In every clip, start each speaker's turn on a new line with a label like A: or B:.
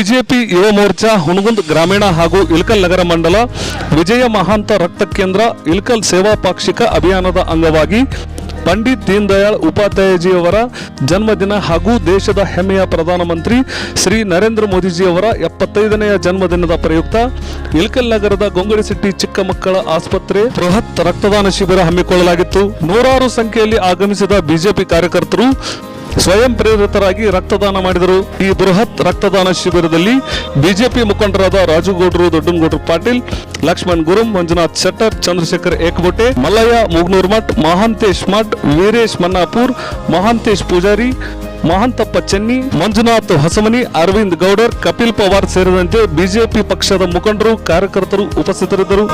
A: BJP Yuva Morcha Hungund ಗ್ರಾಮೀಣ ಹಾಗೂ ಇಲ್ಕಲ್ ನಗರ ಮಂಡಲ ವಿಜಯ ಮಹಾಂತ ರಕ್ತ ಕೇಂದ್ರ ಇಲ್ಕಲ್ ಸೇವಾ ಪಾಕ್ಷಿಕ ಅಭಿಯಾನದ ಅಂಗವಾಗಿ ಪಂಡಿತ್ ದೀನ್ ದಯಾಳ್ ಉಪಾಧ್ಯಾಯಜಿಯವರ ಜನ್ಮದಿನ ಹಾಗೂ ದೇಶದ ಹೆಮ್ಮೆಯ ಪ್ರಧಾನಮಂತ್ರಿ ಶ್ರೀ ನರೇಂದ್ರ ಮೋದಿಜಿಯವರ ಎಪ್ಪತ್ತೈದನೆಯ ಜನ್ಮದಿನದ ಪ್ರಯುಕ್ತ ಇಲ್ಕಲ್ ನಗರದ ಗೊಂಗಡಿಸಿಟ್ಟಿ ಚಿಕ್ಕ ಮಕ್ಕಳ ಆಸ್ಪತ್ರೆ ಬೃಹತ್ ರಕ್ತದಾನ ಶಿಬಿರ ಹಮ್ಮಿಕೊಳ್ಳಲಾಗಿತ್ತು. ನೂರಾರು ಸಂಖ್ಯೆಯಲ್ಲಿ ಆಗಮಿಸಿದ ಬಿಜೆಪಿ ಕಾರ್ಯಕರ್ತರು ಸ್ವಯಂ ಪ್ರೇರಿತರಾಗಿ ರಕ್ತದಾನ ಮಾಡಿದರು. ಈ ಬೃಹತ್ ರಕ್ತದಾನ ಶಿಬಿರದಲ್ಲಿ ಬಿಜೆಪಿ ಮುಖಂಡರಾದ ರಾಜುಗೌಡರು, ದೊಡ್ಡನಗೌಡರು ಪಾಟೀಲ್, ಲಕ್ಷ್ಮಣ್ ಗುರುಂ, ಮಂಜುನಾಥ್ ಶೆಟ್ಟರ್, ಚಂದ್ರಶೇಖರ್ ಏಕಬೋಟೆ, ಮಲ್ಲಯ್ಯ ಮುಗ್ನೂರ್ ಮಠ್, ಮಹಾಂತೇಶ್ ಮಠ್, ವೀರೇಶ್ ಮನ್ನಾಪುರ್, ಮಹಾಂತೇಶ್ ಪೂಜಾರಿ, ಮಹಾಂತಪ್ಪ ಚೆನ್ನಿ, ಮಂಜುನಾಥ್ ಹೊಸಮನಿ, ಅರವಿಂದ್ ಗೌಡರ್, ಕಪಿಲ್ ಪವಾರ್ ಸೇರಿದಂತೆ ಬಿಜೆಪಿ ಪಕ್ಷದ ಮುಖಂಡರು, ಕಾರ್ಯಕರ್ತರು ಉಪಸ್ಥಿತರಿದ್ದರು.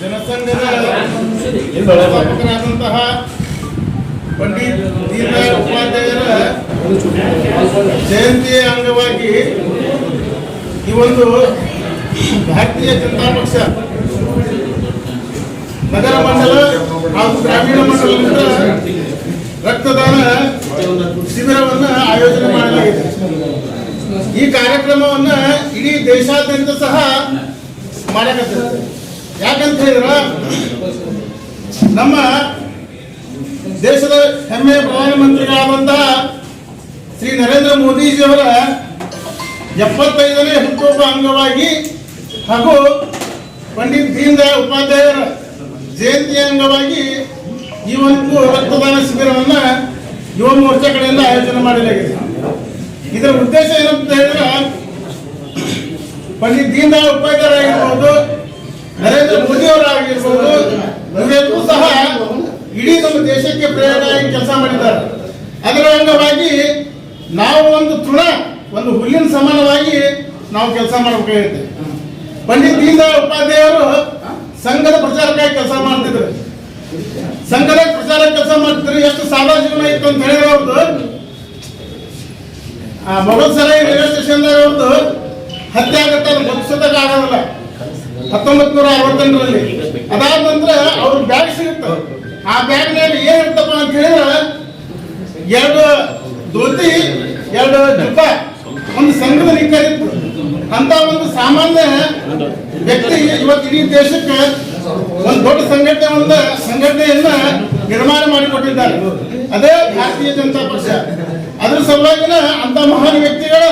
B: ಜನಸಂಘದ ಸಂಸ್ಥಾಪಕರಾದಂತಹ ಪಂಡಿತ್ ದೀನದಯಾಳ್ ಉಪಾಧ್ಯಾಯರ ಜಯಂತಿಯ ಅಂಗವಾಗಿ ಈ ಒಂದು ಭಾರತೀಯ ಜನತಾ ಪಕ್ಷ ನಗರ ಮಂಡಲ ಹಾಗೂ ಗ್ರಾಮೀಣ ಮಂಡಲದಿಂದ ರಕ್ತದಾನ ಶಿಬಿರವನ್ನು ಆಯೋಜನೆ ಮಾಡಲಾಗಿದೆ. ಈ ಕಾರ್ಯಕ್ರಮವನ್ನ ಇಡೀ ದೇಶಾದ್ಯಂತ ಸಹ ಮಾಡಕತ್ತಿದ್ದಾರೆ ಯಾಕಂತ ಹೇಳಿದ್ರ, ನಮ್ಮ ದೇಶದ ಹೆಮ್ಮೆಯ ಪ್ರಧಾನಮಂತ್ರಿಗಳಾದಂತಹ ಶ್ರೀ ನರೇಂದ್ರ ಮೋದಿಜಿಯವರ ಎಪ್ಪತ್ತೈದನೇ ಹುಟ್ಟುಹಬ್ಬ ಅಂಗವಾಗಿ ಹಾಗೂ ಪಂಡಿತ್ ದೀನ್ ದಯಾಳ್ ಉಪಾಧ್ಯಾಯರ ಜಯಂತಿ ಅಂಗವಾಗಿ ಈ ಒಂದು ರಕ್ತದಾನ ಶಿಬಿರವನ್ನು ಯುವ ಮೋರ್ಚಾ ಕಡೆಯಿಂದ ಆಯೋಜನೆ ಮಾಡಲಾಗಿದೆ. ಇದರ ಉದ್ದೇಶ ಏನಂತ ಹೇಳಿದ್ರೆ, ಪಂಡಿತ್ ದೀನ್ ದಯಾಳ್ ಉಪಾಧ್ಯಾಯರ ಆಗಿರ್ಬೋದು, ನರೇಂದ್ರ ಮೋದಿ ಅವರಾಗಿರ್ಬೋದು ಇವರೆಲ್ಲರೂ ಸಹ ಇಡೀ ನಮ್ಮ ದೇಶಕ್ಕೆ ಪ್ರೇರಣೆಯಾಗಿ ಕೆಲಸ ಮಾಡಿದ್ದಾರೆ. ಅದರ ಅಂಗವಾಗಿ ನಾವು ಒಂದು ತೃಣ, ಒಂದು ಹುಲ್ಲಿನ ಸಮಾನವಾಗಿ ನಾವು ಕೆಲಸ ಮಾಡಬೇಕಾಗಿದೆ ಪಂಡಿತ್ ದೀನ್ ದಯಾಳ್ ಉಪಾಧ್ಯಾಯರು ಸಂಘದ ಪ್ರಚಾರಕ್ಕಾಗಿ ಕೆಲಸ ಮಾಡ್ತಿದ್ರು. ಸಂಘದ ಪ್ರಚಾರ ಕೆಲಸ ಮಾಡ್ತಿದ್ರು. ಎಷ್ಟು ಸಾದಾ ಜೀವನ ಇತ್ತು ಅಂತ ಹೇಳಿದ್ರೆ ಅವ್ರದ್ದು ಆ ಮೊಘಲ್ ಸರಾಯಿ ರೈಲ್ವೆ ಸ್ಟೇಷನ್ ಅವ್ರದ್ದು ಹತ್ಯೆ ಆಗತ್ತೆ ಮುಗಿಸೋದಕ್ಕೆ ಆಗೋದಿಲ್ಲ ಹತ್ತೊಂಬತ್ ನೂರ ಅರವತ್ತೆಂಟರಲ್ಲಿ ಅದಾದ ನಂತರ ಅವ್ರ ಬ್ಯಾಗ್ ಸಿಗುತ್ತೆ. ಆ ಬ್ಯಾಗ್ನಲ್ಲಿ ಏನ್ ಇರ್ತಪ್ಪ ಅಂತ ಹೇಳಿದ್ರೆ, ಎರಡು ಧೋತಿ, ಎರಡು ಜುಬ್ಬ, ಒಂದು ಸಂಘದ ನಿಕ್ಕರ್ ಇತ್ತು ಅಂತ ಒಂದು ಸಾಮಾನ್ಯ ವ್ಯಕ್ತಿ ಇವತ್ತು ಇಡೀ ದೇಶಕ್ಕೆ ಒಂದು ದೊಡ್ಡ ಸಂಘಟನೆ ಒಂದು ಸಂಘಟನೆಯನ್ನ ನಿರ್ಮಾಣ ಮಾಡಿಕೊಟ್ಟಿದ್ದಾರೆ. ಅದೇ ಭಾರತೀಯ ಜನತಾ ಪಕ್ಷ. ಅದ್ರ ಸಲುವಾಗಿನ ಅಂತ ಮಹಾನ್ ವ್ಯಕ್ತಿಗಳ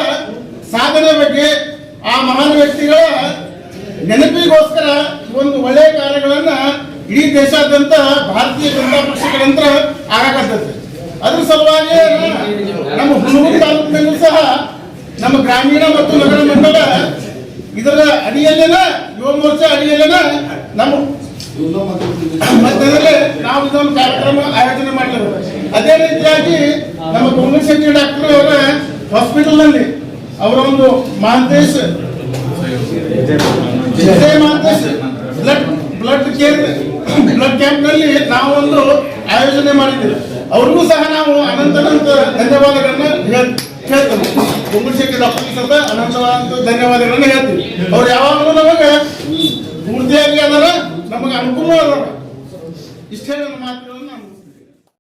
B: ಸಾಧನೆ ಬಗ್ಗೆ ಆ ಮಹಾನ್ ವ್ಯಕ್ತಿಗಳ ನೆನಪಿಗೋಸ್ಕರ ಒಂದು ಒಳ್ಳೆಯ ಕಾರ್ಯಗಳನ್ನ ಇಡೀ ದೇಶಾದ್ಯಂತ ಭಾರತೀಯ ಜನತಾ ಪಕ್ಷಗಳಂತ್ರ ಆಗಕತ್ತೈತೆ. ಅದ್ರ ಸಲುವಾಗಿ ನಮ್ಮ ಹುಡುಗರು ತಾಲೂಕಿನಲ್ಲೂ ಸಹ ನಮ್ಮ ಗ್ರಾಮೀಣ ಮತ್ತು ನಗರ ಇದರ ಅಡಿಯಲ್ಲೇನ ಯುವ ಮೋರ್ಚಾ ಅಡಿಯಲ್ಲೇನ ನಮ್ಮ ಮಧ್ಯದಲ್ಲಿ ನಾವು ಇದೊಂದು ಕಾರ್ಯಕ್ರಮ ಆಯೋಜನೆ ಮಾಡಿದ್ದೇವೆ ಅದೇ ರೀತಿಯಾಗಿ ನಮ್ಮ ಕೊಂಗಶೆಟ್ಟಿ ಡಾಕ್ಟರ್ ಅವರ ಹಾಸ್ಪಿಟಲ್ನಲ್ಲಿ ಅವರ ಒಂದು Mahantesh Vijaya blood blood care, blood ಕ್ಯಾಂಪ್ನಲ್ಲಿ ನಾವು ಒಂದು ಆಯೋಜನೆ ಮಾಡಿದ್ದೇವೆ. ಅವ್ರಿಗೂ ಸಹ ನಾವು ಅನಂತ ಅನಂತ ಧನ್ಯವಾದಗಳನ್ನ ಹೇಳ್- ಹೇಳ್ತೇವೆ ಕೊಂಗಶೆಟ್ಟಿ ಡಾಕ್ಟರ್ ಸಹ ಅನಂತವಾದ ಧನ್ಯವಾದಗಳನ್ನ ಹೇಳ್ತೀವಿ ಅವ್ರು ಯಾವಾಗಲೂ ನಮಗೆ ಪೂರ್ತಿಯಾಗಿ ಅದರ ನಮಗೆ ಅನುಕೂಲ ಅದ ಇಷ್ಟೇ ನನ್ನ ಮಾತು